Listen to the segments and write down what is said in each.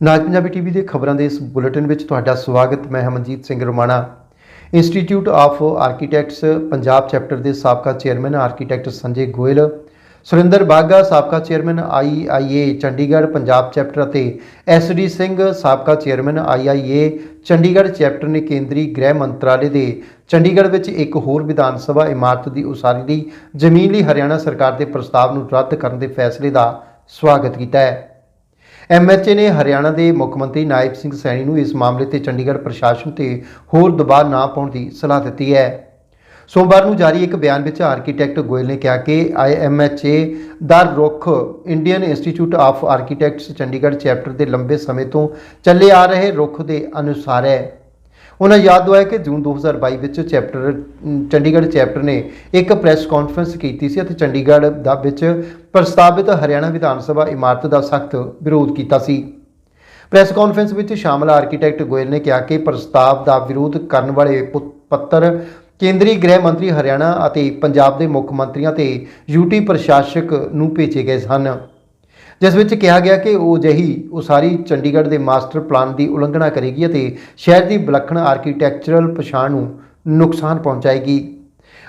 ਨਾਜ Punjabi TV ਦੇ ਖਬਰਾਂ ਦੇ ਇਸ ਬੁਲੇਟਿਨ ਵਿੱਚ ਤੁਹਾਡਾ ਸਵਾਗਤ। ਮੈਂ Hamanjit Singh Romana. Institute of architects Punjab chapter ਦੇ ਸਾਬਕਾ ਚੇਅਰਮੈਨ ਆਰਕੀਟੈਕਟ ਸੰਜੇ ਗੋਇਲ। ਸੁਰਿੰਦਰ ਬਾਗਾ ਸਾਬਕਾ chairman IIA Chandigarh, Punjab chapter ਅਤੇ ਐਸਡੀ ਸਿੰਘ, ਸਾਬਕਾ ਚੇਅਰਮੈਨ ਆਈਆਈਏ ਚੰਡੀਗੜ੍ਹ ਚੈਪਟਰ ਨੇ ਕੇਂਦਰੀ ਗ੍ਰਹਿ ਮੰਤਰਾਲੇ ਦੇ ਚੰਡੀਗੜ੍ਹ ਵਿੱਚ ਇੱਕ ਹੋਰ ਵਿਧਾਨ ਸਭਾ ਇਮਾਰਤ ਦੀ ਉਸਾਰੀ ਲਈ ਜ਼ਮੀਨ ਲਈ ਹਰਿਆਣਾ ਸਰਕਾਰ ਦੇ ਪ੍ਰਸਤਾਵ ਨੂੰ ਰੱਦ ਕਰਨ ਦੇ ਫੈਸਲੇ ਦਾ ਸਵਾਗਤ ਕੀਤਾ ਹੈ। ਐਮਐਚਏ ਨੇ ਹਰਿਆਣਾ ਦੇ ਮੁੱਖ ਮੰਤਰੀ ਨਾਇਬ ਸਿੰਘ ਸੈਣੀ ਨੂੰ ਇਸ ਮਾਮਲੇ ਤੇ ਚੰਡੀਗੜ੍ਹ ਪ੍ਰਸ਼ਾਸਨ ਤੇ ਹੋਰ ਦਬਾਅ ਨਾ ਪਾਉਣ ਦੀ ਸਲਾਹ ਦਿੱਤੀ ਹੈ। ਸੋਮਵਾਰ ਨੂੰ ਜਾਰੀ ਇੱਕ ਬਿਆਨ ਵਿੱਚ ਆਰਕੀਟੈਕਟ ਗੋਇਲ ਨੇ ਕਿਹਾ ਕਿ ਆਈਐਮਐਚਏ ਦਾ ਰੁਖ Indian institute of architects Chandigarh chapter ਦੇ ਲੰਬੇ ਸਮੇਂ ਤੋਂ ਚੱਲੇ ਆ ਰਹੇ ਰੁਖ ਦੇ ਅਨੁਸਾਰ ਹੈ। ਉਹਨਾਂ ਯਾਦ ਦਵਾਇਆ ਕਿ ਜੂਨ 2022 ਵਿੱਚ ਚੈਪਟਰ ਚੰਡੀਗੜ੍ਹ ਚੈਪਟਰ ਨੇ ਇੱਕ ਪ੍ਰੈਸ ਕਾਨਫਰੰਸ ਕੀਤੀ ਸੀ ਅਤੇ ਚੰਡੀਗੜ੍ਹ ਦਾ ਵਿੱਚ ਪ੍ਰਸਤਾਵਿਤ ਹਰਿਆਣਾ ਵਿਧਾਨ ਸਭਾ ਇਮਾਰਤ ਦਾ ਸਖਤ ਵਿਰੋਧ ਕੀਤਾ ਸੀ। ਪ੍ਰੈਸ ਕਾਨਫਰੰਸ ਵਿੱਚ ਸ਼ਾਮਲ ਆਰਕੀਟੈਕਟ ਗੋਇਲ ਨੇ ਕਿਹਾ ਕਿ ਪ੍ਰਸਤਾਵ ਦਾ ਵਿਰੋਧ ਕਰਨ ਵਾਲੇ ਪੁ- ਪੱਤਰ, ਕੇਂਦਰੀ ਗ੍ਰਹਿ ਮੰਤਰੀ ਹਰਿਆਣਾ ਅਤੇ ਪੰਜਾਬ ਦੇ ਮੁੱਖ ਮੰਤਰੀਆਂ ਤੇ ਯੂਟੀ ਪ੍ਰਸ਼ਾਸਕ ਨੂੰ ਭੇਜੇ ਗਏ ਸਨ। ਜਿਸ ਵਿੱਚ ਕਿਹਾ ਗਿਆ ਕਿ ਉਹ ਜਹੀ ਉਸਾਰੀ ਚੰਡੀਗੜ੍ਹ ਦੇ ਮਾਸਟਰ ਪਲਾਨ ਦੀ ਉਲੰਘਣਾ ਕਰੇਗੀ ਅਤੇ ਸ਼ਹਿਰ ਦੀ ਵਿਲੱਖਣ ਆਰਕੀਟੈਕਚਰਲ ਪਛਾਣ ਨੂੰ ਨੁਕਸਾਨ ਪਹੁੰਚਾਏਗੀ।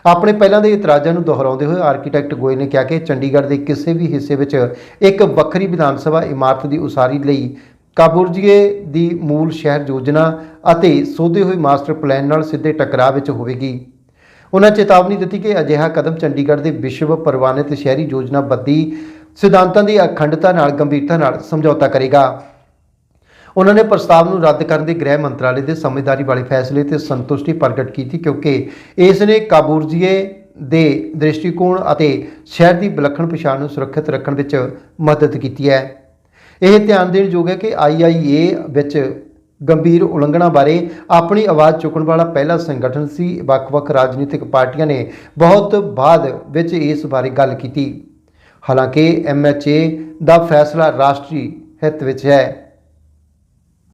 ਆਪਣੇ ਪਹਿਲਾਂ ਦੇ ਇਤਰਾਜ਼ਾਂ ਨੂੰ ਦੁਹਰਾਉਂਦੇ ਹੋਏ ਆਰਕੀਟੈਕਟ ਗੋਇਲ ਨੇ ਕਿਹਾ ਕਿ ਚੰਡੀਗੜ੍ਹ ਦੇ ਕਿਸੇ ਵੀ ਹਿੱਸੇ ਵਿੱਚ ਇੱਕ ਵੱਖਰੀ ਵਿਧਾਨ ਸਭਾ ਇਮਾਰਤ ਦੀ ਉਸਾਰੀ ਲਈ ਕਾਬੁਰਜੀਏ ਦੀ ਮੂਲ ਸ਼ਹਿਰ ਯੋਜਨਾ ਅਤੇ ਸੋਧੇ ਹੋਏ ਮਾਸਟਰ ਪਲਾਨ ਨਾਲ ਸਿੱਧੇ ਟਕਰਾਅ ਵਿੱਚ ਹੋਵੇਗੀ। ਉਹਨਾਂ ਚੇਤਾਵਨੀ ਦਿੱਤੀ ਕਿ ਅਜਿਹਾ ਕਦਮ ਚੰਡੀਗੜ੍ਹ ਦੇ ਵਿਸ਼ਵ ਪ੍ਰਵਾਨਿਤ ਸ਼ਹਿਰੀ ਯੋਜਨਾਬੱਧੀ ਸਿਧਾਂਤਾਂ ਦੀ ਅਖੰਡਤਾ ਨਾਲ, ਗੰਭੀਰਤਾ ਨਾਲ ਸਮਝੌਤਾ ਕਰੇਗਾ। ਉਹਨਾਂ ਨੇ ਪ੍ਰਸਤਾਵ ਨੂੰ ਰੱਦ ਕਰਨ ਦੇ ਗ੍ਰਹਿ ਮੰਤਰਾਲੇ ਦੇ ਸਮਝਦਾਰੀ ਵਾਲੇ ਫੈਸਲੇ ਤੇ ਸੰਤੁਸ਼ਟੀ ਪ੍ਰਗਟ ਕੀਤੀ, ਕਿਉਂਕਿ ਇਸ ਨੇ ਕਾਬੂਰਜੀਏ ਦੇ ਦ੍ਰਿਸ਼ਟੀਕੋਣ ਅਤੇ ਸ਼ਹਿਰ ਦੀ ਵਿਲੱਖਣ ਪਛਾਣ ਨੂੰ ਸੁਰੱਖਿਅਤ ਰੱਖਣ ਵਿੱਚ ਮਦਦ ਕੀਤੀ ਹੈ। ਇਹ ਧਿਆਨ ਦੇਣ ਯੋਗ ਹੈ ਕਿ ਆਈਆਈਏ ਵਿੱਚ ਗੰਭੀਰ ਉਲੰਘਣਾ ਬਾਰੇ ਆਪਣੀ ਆਵਾਜ਼ ਚੁੱਕਣ ਵਾਲਾ ਪਹਿਲਾ ਸੰਗਠਨ ਸੀ। ਵੱਖ-ਵੱਖ ਰਾਜਨੀਤਿਕ ਪਾਰਟੀਆਂ ਨੇ ਬਹੁਤ ਬਾਅਦ ਵਿੱਚ ਇਸ ਬਾਰੇ ਗੱਲ ਕੀਤੀ। ਹਾਲਾਂਕਿ ਐਮਐਚਏ ਦਾ ਫੈਸਲਾ ਰਾਸ਼ਟਰੀ ਹਿੱਤ ਵਿੱਚ ਹੈ।